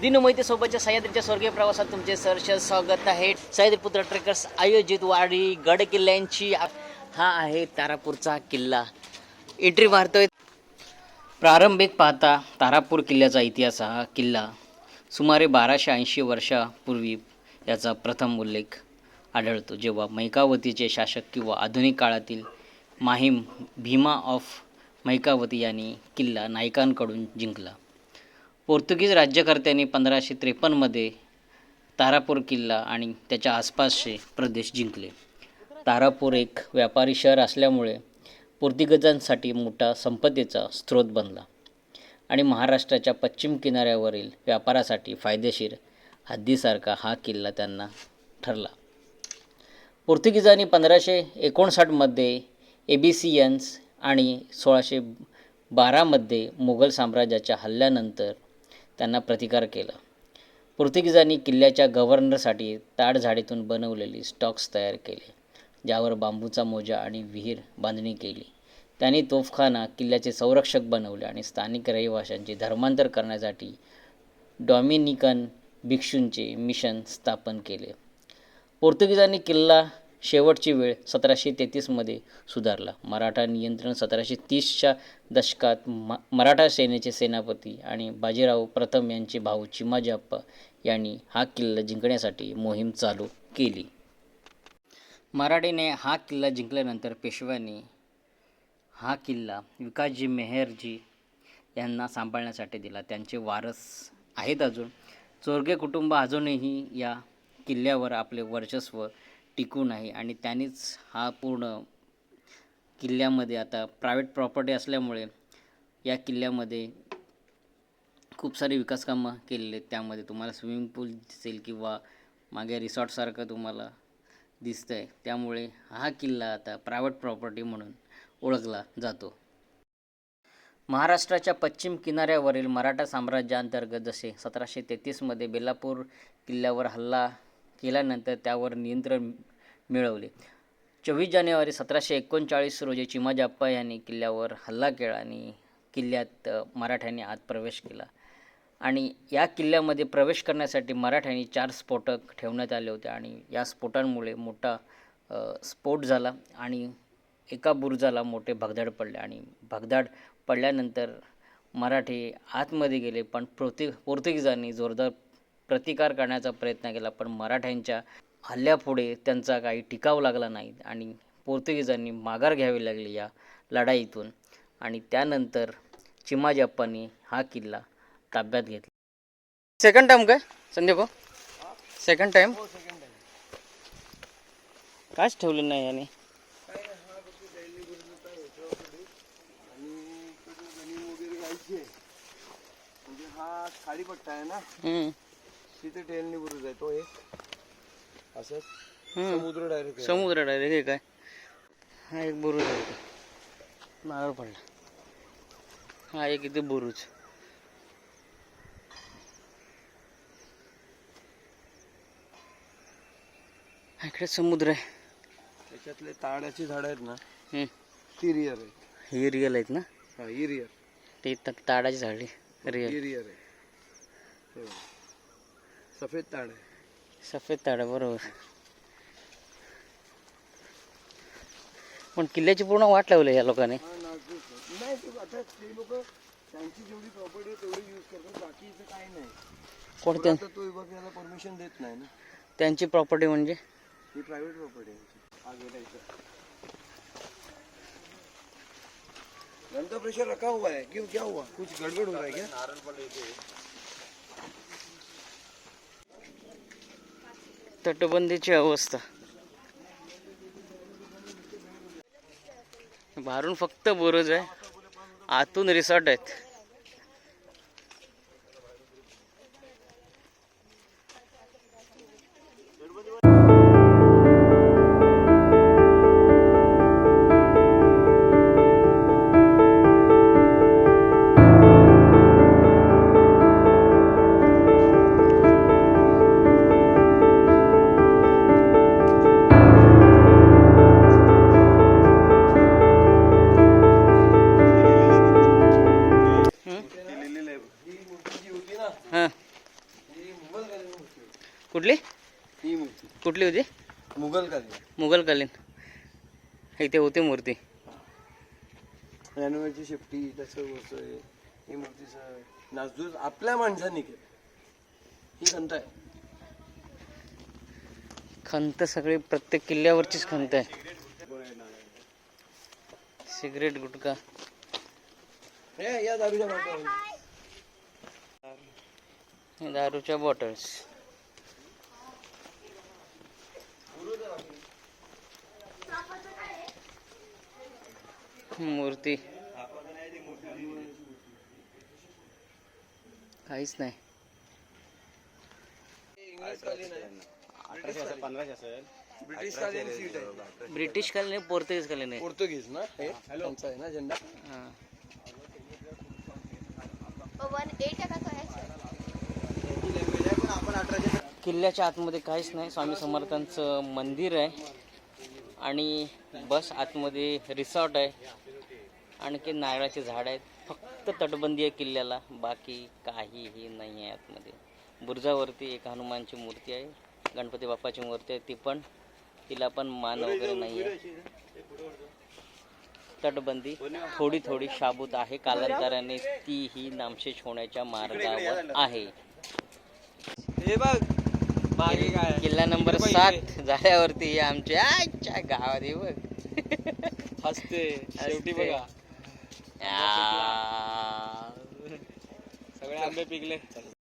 दिनमैती सोबतच्या सह्याद्रीच्या स्वर्गीय प्रवासात तुमचे सहर्ष स्वागत आहे. सह्याद्री पुत्र ट्रेकर्स आयोजित वाडी गड किल्ल्यांची हा आहे तारापूरचा किल्ला. एंट्री मारतोय. प्रारंभिक पाहता तारापूर किल्ल्याचा इतिहास हा किल्ला सुमारे बाराशे ऐंशी वर्षापूर्वी याचा प्रथम उल्लेख आढळतो. जेव्हा मैकावतीचे शासक किंवा आधुनिक काळातील माहीम भीमा ऑफ मैकावती यांनी किल्ला नायकांकडून जिंकला. पोर्तुगीज राज्यकर्त्यांनी पंधराशे त्रेपन्नमध्ये तारापूर किल्ला आणि त्याच्या आसपासचे प्रदेश जिंकले. तारापूर एक व्यापारी शहर असल्यामुळे पोर्तुगीजांसाठी मोठा संपत्तीचा स्रोत बनला आणि महाराष्ट्राच्या पश्चिम किनाऱ्यावरील व्यापारासाठी फायदेशीर हद्दीसारखा हा किल्ला त्यांना ठरला. पोर्तुगीजांनी पंधराशे एकोणसाठमध्ये एबीसीयन्स आणि सोळाशे बारामध्ये मुघल साम्राज्याच्या हल्ल्यानंतर त्यांना प्रतिकार केला. पोर्तुगीजांनी किल्ल्याच्या गव्हर्नरसाठी ताडझाडीतून बनवलेली स्टॉक्स तयार केले ज्यावर बांबूचा मोजा आणि विहीर बांधणी केली. त्यांनी तोफखाना किल्ल्याचे संरक्षक बनवले आणि स्थानिक रहिवाशांचे धर्मांतर करण्यासाठी डॉमिनिकन भिक्षूंचे मिशन स्थापन केले. पोर्तुगीजांनी किल्ला शेवटची वेळ सतराशे तेहतीसमध्ये सुधारला. मराठा नियंत्रण सतराशे तीसच्या दशकात म मराठा सेनेचे सेनापती आणि बाजीराव प्रथम यांचे भाऊ चिमाजीअप्पा यांनी हा किल्ला जिंकण्यासाठी मोहीम चालू केली. मराठीने हा किल्ला जिंकल्यानंतर पेशव्यांनी हा किल्ला विकासजी मेहरजी यांना सांभाळण्यासाठी दिला. त्यांचे वारस आहेत अजून. चोरगे कुटुंब अजूनही या किल्ल्यावर आपले वर्चस्व टिकून आहे आणि त्यांनीच हा पूर्ण किल्ल्यामध्ये आता प्रायव्हेट प्रॉपर्टी असल्यामुळे या किल्ल्यामध्ये खूप सारे विकास कामं आहेत. त्यामध्ये तुम्हाला स्विमिंग पूल दिसेल किंवा मागे रिसॉर्टसारखं तुम्हाला दिसतं आहे त्यामुळे हा किल्ला आता प्रायव्हेट प्रॉपर्टी म्हणून ओळखला जातो. महाराष्ट्राच्या पश्चिम किनाऱ्यावरील मराठा साम्राज्याअंतर्गत जसे सतराशे तेहतीसमध्ये बेलापूर किल्ल्यावर हल्ला केल्यानंतर त्यावर नियंत्रण मिळवले. चोवीस जानेवारी सतराशे एकोणचाळीस रोजी चिमाजी अप्पा यांनी किल्ल्यावर हल्ला केला आणि किल्ल्यात मराठ्यांनी आत प्रवेश केला. आणि या किल्ल्यामध्ये प्रवेश करण्यासाठी मराठ्यांनी चार स्फोटक ठेवण्यात आले होते आणि या स्फोटांमुळे मोठा स्फोट झाला आणि एका बुरुजाला मोठे भगदाड पडले आणि भगदाड पडल्यानंतर मराठी आतमध्ये गेले पण पोर्तु पोर्तुगीजांनी जोरदार प्रतिकार करण्याचा प्रयत्न केला पण मराठ्यांच्या हल्ल्यापुढे त्यांचा काही टिकाव लागला नाही आणि पोर्तुगीजांनी माघार घ्यावी लागली या लढाईतून. आणि त्यानंतर चिमाजी अप्पांनी हा किल्ला ताब्यात घेतला. सेकंड टाइम काय? संदीप? भाऊ सेकंड टाइम काच ठेवलं नाही याने. म्हणजे हा खाली पट्टा आहे ना? तिथे टेलनी बुरुज आहे तो एक. असं. समुद्र डायरेक्ट समुद्र डायरेक्ट हे काय? हा एक बुरुज आहे. नारळ पडला. हा एक इथे बुरुज. इकडे समुद्र आहे. त्याच्यातले ताड्याची झाड आहेत ना. ती रिअर आहेत. ही रिअल आहेत ना? हा ही रिअर ते त- ताडाची झाडी रिअल ही रिअर आहे. हो. सफेद ताड आहे. सफेद ताडा बरोबर पण किल्ल्याची पूर्ण वाट लावली या लोकांनी. नाही ते आता ते लोक त्यांची जेवढी प्रॉपर्टी आहे तेवढी यूज करतात काही नाही. कोणत्या आता तो विभाग याला परमिशन देत नाही ना. त्यांची प्रॉपर्टी म्हणजे? ही प्रायव्हेट प्रॉपर्टी आहे आगे का प्रेशर रखा हुआ है. क्यों क्या हुआ? कुछ गड़बड़ हो रहा है क्या? तटबंदीची अवस्था. बाहेरून फक्त बोरज आहे. आतून रिसॉर्ट आहेत. कुठली होती? मुघल कालीन मुघलकालीन इथे होती मूर्ती. रॅनोवेची शेपटी त्याचं ही मूर्तीचं नासधूस आपल्या माणसांनी केलं. ही खंत आहे. खंत सगळी प्रत्येक किल्ल्यावरचीच खंत आहे. सिगरेट गुटखा. हे या दारूच्या बाटल्या. हे दारूच्या बॉटल्स. मूर्ती. काहीच नाही. ब्रिटिश कालीन सीट आहे. ब्रिटिश कालीन आहे पोर्तुगीज कालीन आहे. पोर्तुगीज ना? हे त्यांचा आहे ना झेंडा? हा. किल्ल्याच्या आतमध्ये काहीच नाही स्वामी समर्थांचं मंदिर आहे. आणि बस आतमध्ये रिसॉर्ट आहे. आणखी नारळाचे झाड आहेत. फक्त तटबंदी आहे किल्ल्याला. बाकी काहीही नाही आहे आतमध्ये. बुर्जावरती एक हनुमानची मूर्ती आहे. गणपती बाप्पाची मूर्ती आहे. ती पण तिला पण मान वगैरे नाही आहे तटबंदी. थोडी थोडी शाबूत आहे. कालांतराने तीही नामशेष होण्याच्या मार्गावर आहे. हे बघ किल्ला नंबर सात झाल्यावरती आमच्या आजच्या गावात हे बघ. हसते. शेवटी. बघा. सगळे आंबे पिकले.